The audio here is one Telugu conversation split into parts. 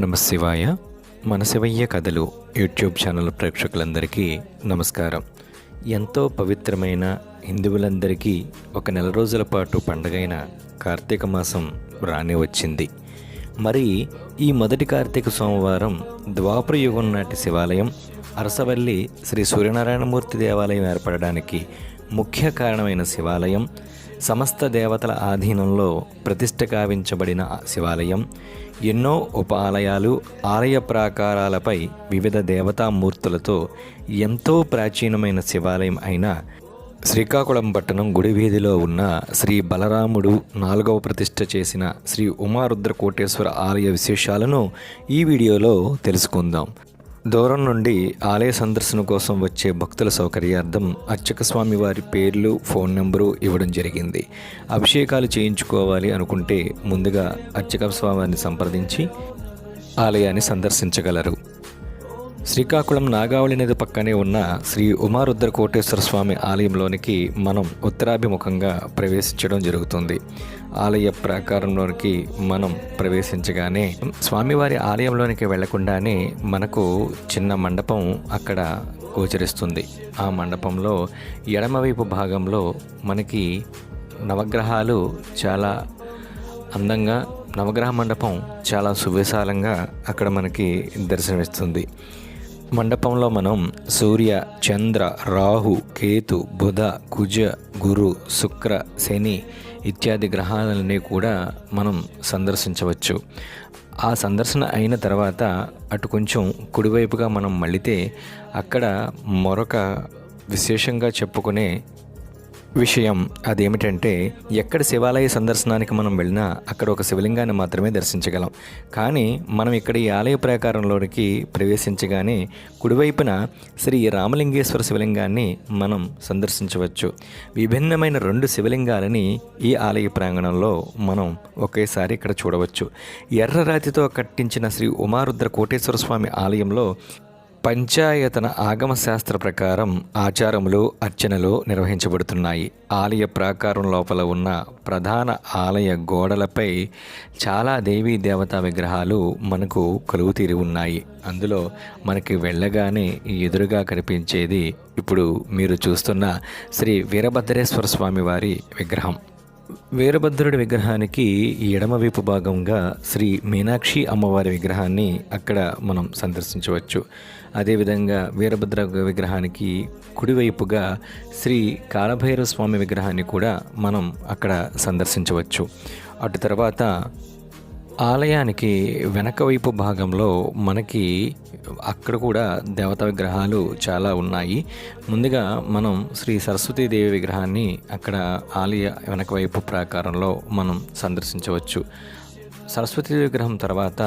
నమ శివాయ. మన శివయ్య కథలు యూట్యూబ్ ఛానల్ ప్రేక్షకులందరికీ నమస్కారం. ఎంతో పవిత్రమైన హిందువులందరికీ ఒక నెల రోజుల పాటు పండగైన కార్తీక మాసం రానే వచ్చింది. మరి ఈ మొదటి కార్తీక సోమవారం ద్వాపర యుగం నాటి శివాలయం అరసవల్లి శ్రీ సూర్యనారాయణమూర్తి దేవాలయం ఏర్పడడానికి ముఖ్య కారణమైన శివాలయం సమస్త దేవతల ఆధీనంలో ప్రతిష్ట కావించబడిన శివాలయం ఎన్నో ఉప ఆలయాలు ఆలయ ప్రాకారాలపై వివిధ దేవతామూర్తులతో ఎంతో ప్రాచీనమైన శివాలయం అయిన శ్రీకాకుళం పట్టణం గుడి వీధిలో ఉన్న శ్రీ బలరాముడు నాలుగవ ప్రతిష్ట చేసిన శ్రీ ఉమారుద్ర కోటేశ్వర ఆలయ విశేషాలను ఈ వీడియోలో తెలుసుకుందాం. దూరం నుండి ఆలయ సందర్శన కోసం వచ్చే భక్తుల సౌకర్యార్థం అర్చక స్వామి వారి పేర్లు ఫోన్ నెంబరు ఇవ్వడం జరిగింది. అభిషేకాలు చేయించుకోవాలి అనుకుంటే ముందుగా అర్చక స్వామిని సంప్రదించి ఆలయాన్ని సందర్శించగలరు. శ్రీకాకుళం నాగావళి నది పక్కనే ఉన్న శ్రీ ఉమారుద్ర కోటేశ్వర స్వామి ఆలయంలోనికి మనం ఉత్తరాభిముఖంగా ప్రవేశించడం జరుగుతుంది. ఆలయ ప్రాకారంలోనికి మనం ప్రవేశించగానే స్వామివారి ఆలయంలోనికి వెళ్ళకుండానే మనకు చిన్న మండపం అక్కడ గోచరిస్తుంది. ఆ మండపంలో ఎడమవైపు భాగంలో మనకి నవగ్రహాలు చాలా అందంగా నవగ్రహ మండపం చాలా సువిశాలంగా అక్కడ మనకి దర్శనమిస్తుంది. మండపంలో మనం సూర్య చంద్ర రాహు కేతు బుధ కుజ గురు శుక్ర శని ఇత్యాది గ్రహాలని కూడా మనం సందర్శించవచ్చు. ఆ సందర్శన అయిన తర్వాత అటు కొంచెం కుడివైపుగా మనం మళ్ళితే అక్కడ మరొక విశేషంగా చెప్పుకునే విషయం అదేమిటంటే ఎక్కడ శివాలయ సందర్శనానికి మనం వెళ్ళినా అక్కడ ఒక శివలింగాన్ని మాత్రమే దర్శించగలం. కానీ మనం ఇక్కడ ఈ ఆలయ ప్రాకారంలోనికి ప్రవేశించగానే కుడివైపున శ్రీ రామలింగేశ్వర శివలింగాన్ని మనం సందర్శించవచ్చు. విభిన్నమైన రెండు శివలింగాలని ఈ ఆలయ ప్రాంగణంలో మనం ఒకేసారి ఇక్కడ చూడవచ్చు. ఎర్ర రాతితో కట్టించిన శ్రీ ఉమారుద్ర కోటేశ్వర స్వామి ఆలయంలో పంచాయతన ఆగమ శాస్త్ర ప్రకారం ఆచారములు అర్చనలు నిర్వహించబడుతున్నాయి. ఆలయ ప్రాకారం లోపల ఉన్న ప్రధాన ఆలయ గోడలపై చాలా దేవీ దేవతా విగ్రహాలు మనకు కొలువు తీరి ఉన్నాయి. అందులో మనకి వెళ్ళగానే ఎదురుగా కనిపించేది ఇప్పుడు మీరు చూస్తున్న శ్రీ వీరభద్రేశ్వర స్వామి వారి విగ్రహం. వీరభద్రుడి విగ్రహానికి ఎడమవైపు భాగంగా శ్రీ మీనాక్షి అమ్మవారి విగ్రహాన్ని అక్కడ మనం సందర్శించవచ్చు. అదేవిధంగా వీరభద్ర విగ్రహానికి కుడివైపుగా శ్రీ కాలభైరవ స్వామి విగ్రహాన్ని కూడా మనం అక్కడ సందర్శించవచ్చు. అటు తర్వాత ఆలయానికి వెనక వైపు భాగంలో మనకి అక్కడ కూడా దేవతా విగ్రహాలు చాలా ఉన్నాయి. ముందుగా మనం శ్రీ సరస్వతీదేవి విగ్రహాన్ని అక్కడ ఆలయ వెనక వైపు ప్రాకారంలో మనం సందర్శించవచ్చు. సరస్వతి విగ్రహం తర్వాత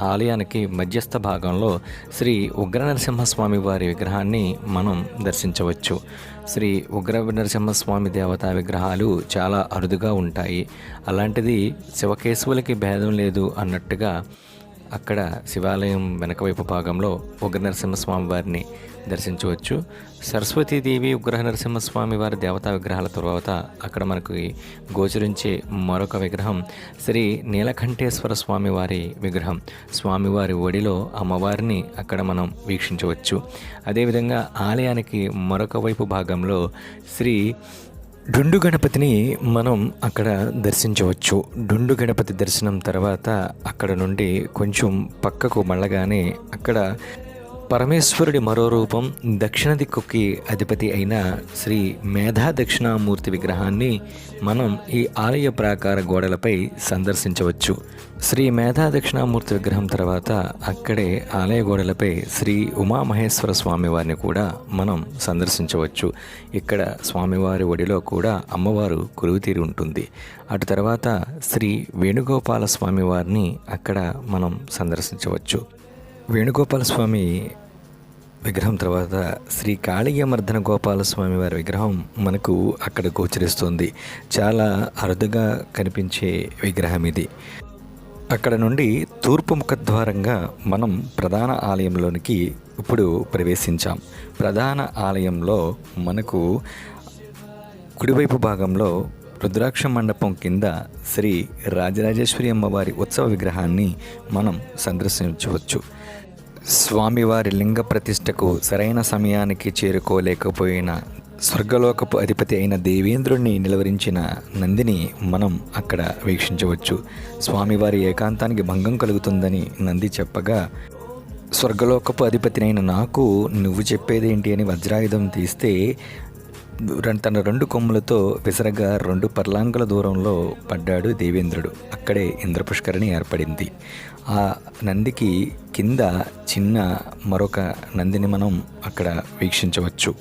ఆలయానికి మధ్యస్థ భాగంలో శ్రీ ఉగ్ర నరసింహస్వామి వారి విగ్రహాన్ని మనం దర్శించవచ్చు. శ్రీ ఉగ్ర నరసింహస్వామి దేవతా విగ్రహాలు చాలా అరుదుగా ఉంటాయి. అలాంటిది శివకేశవులకి భేదం లేదు అన్నట్టుగా అక్కడ శివాలయం వెనకవైపు భాగంలో ఉగ్ర నరసింహస్వామి వారిని దర్శించవచ్చు. సరస్వతీదేవి ఉగ్రహ నరసింహస్వామి వారి దేవతా విగ్రహాల తర్వాత అక్కడ మనకు గోచరించే మరొక విగ్రహం శ్రీ నీలకంఠేశ్వర స్వామి వారి విగ్రహం. స్వామివారి ఒడిలో అమ్మవారిని అక్కడ మనం వీక్షించవచ్చు. అదేవిధంగా ఆలయానికి మరొక వైపు భాగంలో శ్రీ డుండు గణపతిని మనం అక్కడ దర్శించవచ్చు. డుండు గణపతి దర్శనం తర్వాత అక్కడ నుండి కొంచెం పక్కకు మళ్ళగానే అక్కడ పరమేశ్వరుడి మరో రూపం దక్షిణ దిక్కుకి అధిపతి అయిన శ్రీ మేధా దక్షిణామూర్తి విగ్రహాన్ని మనం ఈ ఆలయ ప్రాకార గోడలపై సందర్శించవచ్చు. శ్రీ మేధా దక్షిణామూర్తి విగ్రహం తర్వాత అక్కడే ఆలయ గోడలపై శ్రీ ఉమామహేశ్వర స్వామివారిని కూడా మనం సందర్శించవచ్చు. ఇక్కడ స్వామివారి ఒడిలో కూడా అమ్మవారు కురువుతీరి ఉంటుంది. అటు తర్వాత శ్రీ వేణుగోపాల స్వామి వారిని అక్కడ మనం సందర్శించవచ్చు. వేణుగోపాల స్వామి విగ్రహం తర్వాత శ్రీ కాళీయమర్దన గోపాలస్వామి వారి విగ్రహం మనకు అక్కడ గోచరిస్తుంది. చాలా అరుదుగా కనిపించే విగ్రహం ఇది. అక్కడ నుండి తూర్పు ముఖద్వారంగా మనం ప్రధాన ఆలయంలోనికి ఇప్పుడు ప్రవేశించాం. ప్రధాన ఆలయంలో మనకు కుడివైపు భాగంలో రుద్రాక్ష మండపం కింద శ్రీ రాజరాజేశ్వరి అమ్మవారి ఉత్సవ విగ్రహాన్ని మనం సందర్శించవచ్చు. స్వామివారి లింగ ప్రతిష్టకు సరైన సమయానికి చేరుకోలేకపోయిన స్వర్గలోకపు అధిపతి అయిన దేవేంద్రుణ్ణి నిలవరించిన నందిని మనం అక్కడ వీక్షించవచ్చు. స్వామివారి ఏకాంతానికి భంగం కలుగుతుందని నంది చెప్పగా స్వర్గలోకపు అధిపతినైన నాకు నువ్వు చెప్పేదేంటి? అని వజ్రాయుధం తీస్తే తన రెండు కొమ్ములతో విసరగా రెండు పర్లాంగుల దూరంలో పడ్డాడు దేవేంద్రుడు. అక్కడే ఇంద్రపుష్కరిణి ఏర్పడింది. ఆ నందికి కింద చిన్న మరొక నందిని మనం అక్కడ వీక్షించవచ్చు.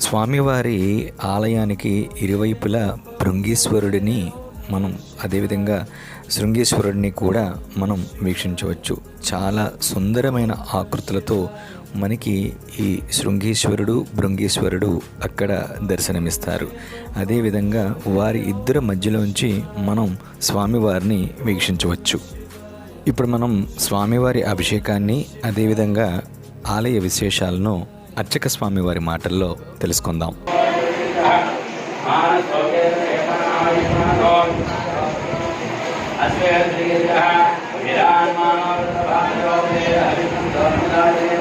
స్వామివారి ఆలయానికి ఇరువైపులా భృంగీశ్వరుడిని మనం అదేవిధంగా శృంగేశ్వరుడిని కూడా మనం వీక్షించవచ్చు. చాలా సుందరమైన ఆకృతులతో మనకి ఈ శృంగేశ్వరుడు భృంగేశ్వరుడు అక్కడ దర్శనమిస్తారు. అదేవిధంగా వారి ఇద్దరి మధ్యలోంచి మనం స్వామివారిని వీక్షించవచ్చు. ఇప్పుడు మనం స్వామివారి అభిషేకాన్ని అదేవిధంగా ఆలయ విశేషాలను అర్చక స్వామివారి మాటల్లో తెలుసుకుందాం. ఆభరణ విద్యామి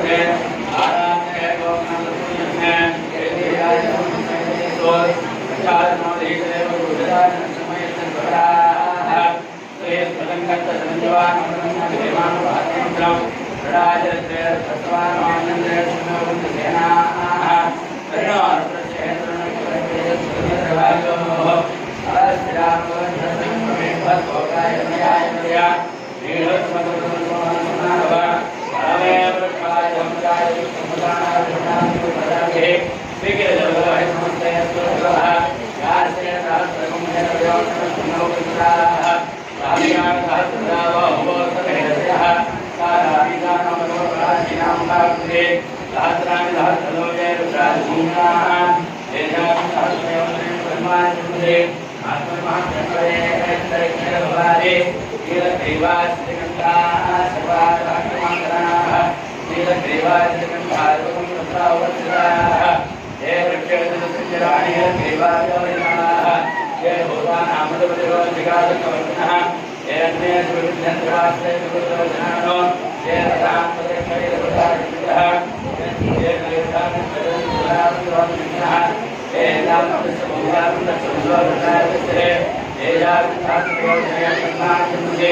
श्रीवासकण्ठाः नीलग्रीवासकण्ठारूपं तत्रावर्तिताः ये वृक्षराणि ग्रीवासवरिणाः ये भूतानामृतपतिरोधिकादकवर्णः ये अन्ये सुविध्यन्तरास्ते सुकृतवचनानो ये रथान्तरे कलिलप्रसारितः ये कलिलप्रसारितः ये नामपृष्ठभूयां दक्षिणोरसायते ये यावत् छात्रोदयं नाममुखे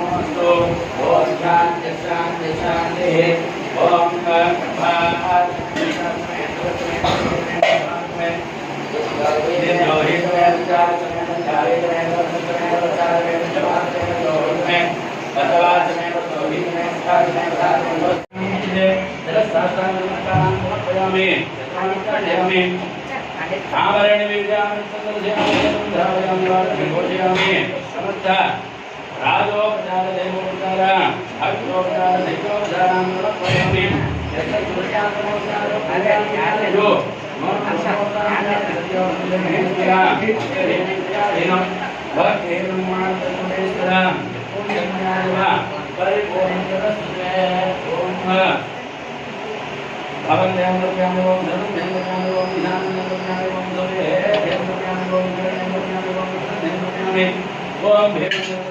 ओम शांति शांति शांति ओम आभरण विद्याम समस्ता రాజోపచార దేవోపచార అగ్నోపచార శక్తోపచారం ఓం భీమ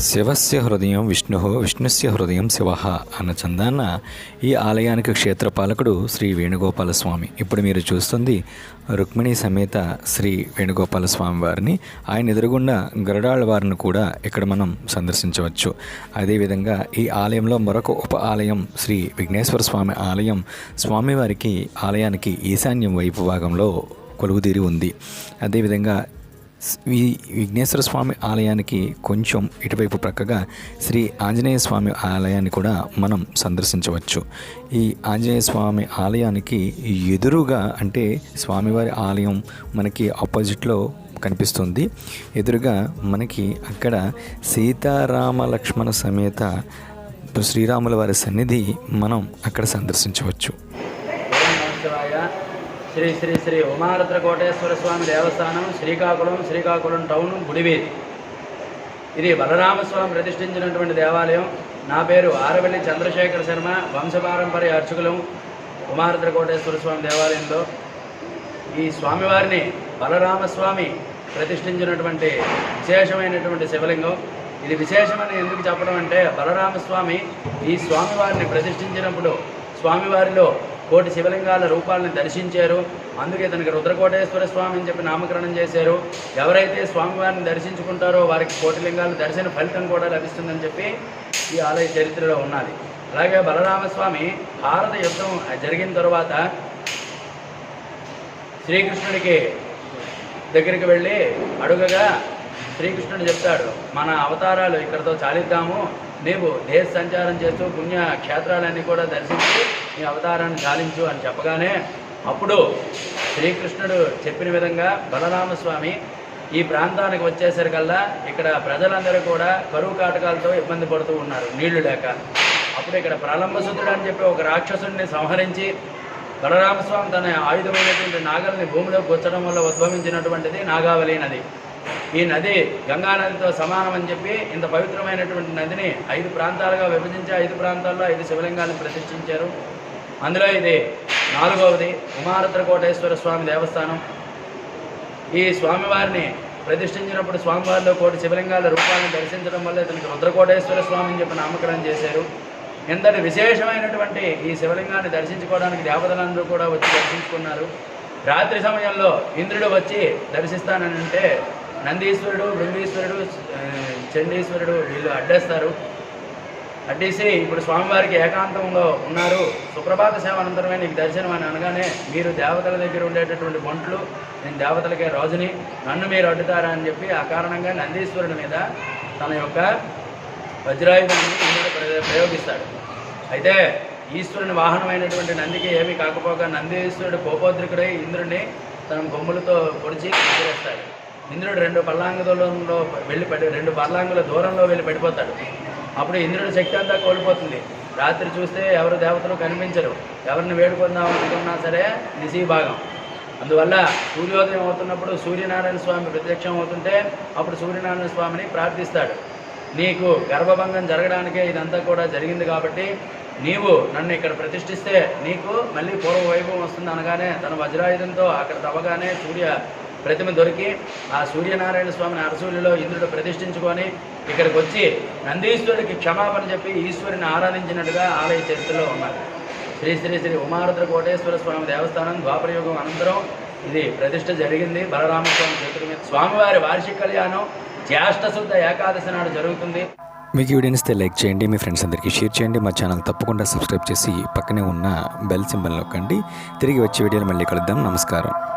శివస్య హృదయం విష్ణు విష్ణుస్య హృదయం శివ అన్న చందాన ఈ ఆలయానికి క్షేత్రపాలకుడు శ్రీ వేణుగోపాల స్వామి ఇప్పుడు మీరు చూస్తుంది రుక్మిణి సమేత శ్రీ వేణుగోపాల స్వామి వారిని ఆయన ఎదురుగుండా గరుడాళ్ళ వారిని కూడా ఇక్కడ మనం సందర్శించవచ్చు. అదేవిధంగా ఈ ఆలయంలో మరొక ఉప ఆలయం శ్రీ విఘ్నేశ్వర స్వామి ఆలయం స్వామివారికి ఆలయానికి ఈశాన్యం వైపు భాగంలో కొలువుదీరి ఉంది. అదేవిధంగా ఈ విఘ్నేశ్వర స్వామి ఆలయానికి కొంచెం ఇటువైపు ప్రక్కగా శ్రీ ఆంజనేయ స్వామి ఆలయాన్ని కూడా మనం సందర్శించవచ్చు. ఈ ఆంజనేయ స్వామి ఆలయానికి ఎదురుగా అంటే స్వామివారి ఆలయం మనకి ఆపోజిట్లో కనిపిస్తుంది. ఎదురుగా మనకి అక్కడ సీతారామ లక్ష్మణ సమేత శ్రీరాముల వారి సన్నిధి మనం అక్కడ సందర్శించవచ్చు. శ్రీ శ్రీ శ్రీ ఉమారుద్ర కోటేశ్వర స్వామి దేవస్థానం శ్రీకాకుళం శ్రీకాకుళం టౌన్ గుడివీధి. ఇది బలరామస్వామి ప్రతిష్ఠించినటువంటి దేవాలయం. నా పేరు ఆరవెల్లి చంద్రశేఖర శర్మ వంశపారంపర్య అర్చకులం ఉమారుద్ర కోటేశ్వర స్వామి దేవాలయంలో. ఈ స్వామివారిని బలరామస్వామి ప్రతిష్ఠించినటువంటి విశేషమైనటువంటి శివలింగం. ఇది విశేషమని ఎందుకు చెప్పడం అంటే బలరామస్వామి ఈ స్వామివారిని ప్రతిష్ఠించినప్పుడు స్వామివారిలో కోటి శివలింగాల రూపాలను దర్శించారు. అందుకే ఇతనికి రుద్రకోటేశ్వర స్వామి అని చెప్పి నామకరణం చేశారు. ఎవరైతే స్వామివారిని దర్శించుకుంటారో వారికి కోటి లింగాల దర్శన ఫలితం కూడా లభిస్తుందని చెప్పి ఈ ఆలయ చరిత్రలో ఉన్నది. అలాగే బలరామస్వామి భారత యుద్ధం జరిగిన తర్వాత శ్రీకృష్ణుడికి దగ్గరికి వెళ్ళి అడుగగా శ్రీకృష్ణుడు చెప్తాడు మన అవతారాలు ఇక్కడతో చాలిద్దాము. నీవు దేశ సంచారం చేస్తూ పుణ్య క్షేత్రాలన్నీ కూడా దర్శించి నీ అవతారాన్ని గాలించు అని చెప్పగానే అప్పుడు శ్రీకృష్ణుడు చెప్పిన విధంగా బలరామస్వామి ఈ ప్రాంతానికి వచ్చేసరికల్లా ఇక్కడ ప్రజలందరూ కూడా కరువు కాటకాలతో ఇబ్బంది పడుతూ ఉన్నారు నీళ్ళు లేక. అప్పుడు ఇక్కడ ప్రలంబసుతుడు అని చెప్పి ఒక రాక్షసుడిని సంహరించి బలరామస్వామి తన ఆయుధమైనటువంటి నాగల్ని భూమిలో గుచ్చడం వల్ల ఉద్భవించినటువంటిది నాగావళి నది. ఈ నది గంగా నదితో సమానం అని చెప్పి ఇంత పవిత్రమైనటువంటి నదిని ఐదు ప్రాంతాలుగా విభజించి ఐదు ప్రాంతాల్లో ఐదు శివలింగాలను ప్రతిష్ఠించారు. అందులో ఇది నాలుగవది ఉమారుద్ర కోటేశ్వర స్వామి దేవస్థానం. ఈ స్వామివారిని ప్రతిష్ఠించినప్పుడు స్వామివారిలో కోటి శివలింగాల రూపాలను దర్శించడం వల్ల ఇతనికి రుద్రకోటేశ్వర స్వామి అని చెప్పి నామకరణం చేశారు. ఎంతటి విశేషమైనటువంటి ఈ శివలింగాన్ని దర్శించుకోవడానికి దేవతలందరూ కూడా వచ్చి దర్శించుకున్నారు. రాత్రి సమయంలో ఇంద్రుడు వచ్చి దర్శిస్తానని అంటే నందీశ్వరుడు బృందీశ్వరుడు చండీశ్వరుడు వీళ్ళు అడ్డేస్తారు. అడ్డేసి ఇప్పుడు స్వామివారికి ఏకాంతంలో ఉన్నారు. సుప్రభాత సేవ అనంతరమే నీకు దర్శనం అని అనగానే మీరు దేవతల దగ్గర ఉండేటటువంటి వంటలు నేను దేవతలకే రాజుని నన్ను మీరు అడ్డుతారా అని చెప్పి ఆ కారణంగా నందీశ్వరుడి మీద తన యొక్క వజ్రాయుధాన్ని ప్రయోగిస్తాడు. అయితే ఈశ్వరుని వాహనమైనటువంటి నందికి ఏమీ కాకపోగా నందీశ్వరుడు కోపోద్రికుడై ఇంద్రుడిని తన కొమ్ములతో పొడిచి ఎగిరేస్తాడు ఇంద్రుడు రెండు పల్లాంగ వెళ్ళి పడి రెండు పల్లాంగుల దూరంలో వెళ్ళి పడిపోతాడు. అప్పుడు ఇంద్రుడి శక్తి అంతా కోల్పోతుంది. రాత్రి చూస్తే ఎవరు దేవతలు కనిపించరు. ఎవరిని వేడుకుందాం అనుకున్నా సరే నిశీ భాగం. అందువల్ల సూర్యోదయం అవుతున్నప్పుడు సూర్యనారాయణ స్వామి ప్రత్యక్షం అవుతుంటే అప్పుడు సూర్యనారాయణ స్వామిని ప్రార్థిస్తాడు. నీకు గర్భభంగం జరగడానికే ఇదంతా కూడా జరిగింది కాబట్టి నీవు నన్ను ఇక్కడ ప్రతిష్ఠిస్తే నీకు మళ్ళీ పూర్వ వైభవం వస్తుంది అనగానే తన వజ్రాయుధంతో అక్కడ తవ్వగానే సూర్య ప్రతిమ దొరికి ఆ సూర్యనారాయణ స్వామిని అరసూలిలో ఇంద్రుడు ప్రతిష్ఠించుకొని ఇక్కడికి వచ్చి నందీశ్వరుడికి క్షమాపణ చెప్పి ఈశ్వరుని ఆరాధించినట్టుగా ఆలయ చరిత్రలో ఉన్నారు శ్రీ శ్రీ శ్రీ ఉమారుద్ర కోటేశ్వర స్వామి దేవస్థానం ద్వాపరయుగం అనంతరం ఇది ప్రతిష్ఠ జరిగింది. బలరామస్వామి చేతుల మీద స్వామివారి వార్షిక కళ్యాణం జ్యేష్ఠ శుద్ధ ఏకాదశి నాడు జరుగుతుంది. మీకు వీడియో ఇస్తే లైక్ చేయండి మీ ఫ్రెండ్స్ అందరికీ షేర్ చేయండి. మా ఛానల్ తప్పకుండా సబ్స్క్రైబ్ చేసి పక్కనే ఉన్న బెల్ సింబల్ నొక్కండి. తిరిగి వచ్చే వీడియోలు మళ్ళీ కలుద్దాం. నమస్కారం.